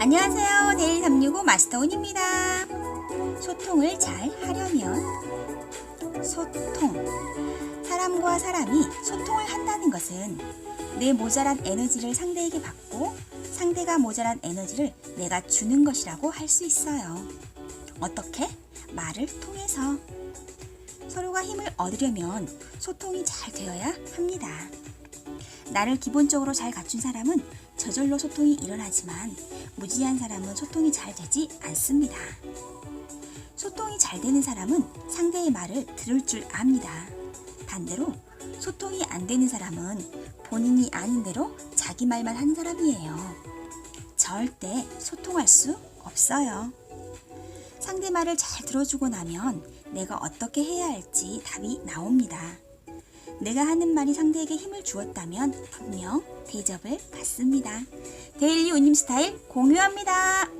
안녕하세요. 데일 365 마스터온입니다. 소통을 잘 하려면 소통. 사람과 사람이 소통을 한다는 것은 내 모자란 에너지를 상대에게 받고 상대가 모자란 에너지를 내가 주는 것이라고 할 수 있어요. 어떻게? 말을 통해서. 서로가 힘을 얻으려면 소통이 잘 되어야 합니다. 나를 기본적으로 잘 갖춘 사람은 저절로 소통이 일어나지만 무지한 사람은 소통이 잘 되지 않습니다. 소통이 잘 되는 사람은 상대의 말을 들을 줄 압니다. 반대로 소통이 안 되는 사람은 본인이 아닌 대로 자기 말만 하는 사람이에요. 절대 소통할 수 없어요. 상대 말을 잘 들어주고 나면 내가 어떻게 해야 할지 답이 나옵니다. 내가 하는 말이 상대에게 힘을 주었다면 분명 대접을 받습니다. 데일리 운님 스타일 공유합니다.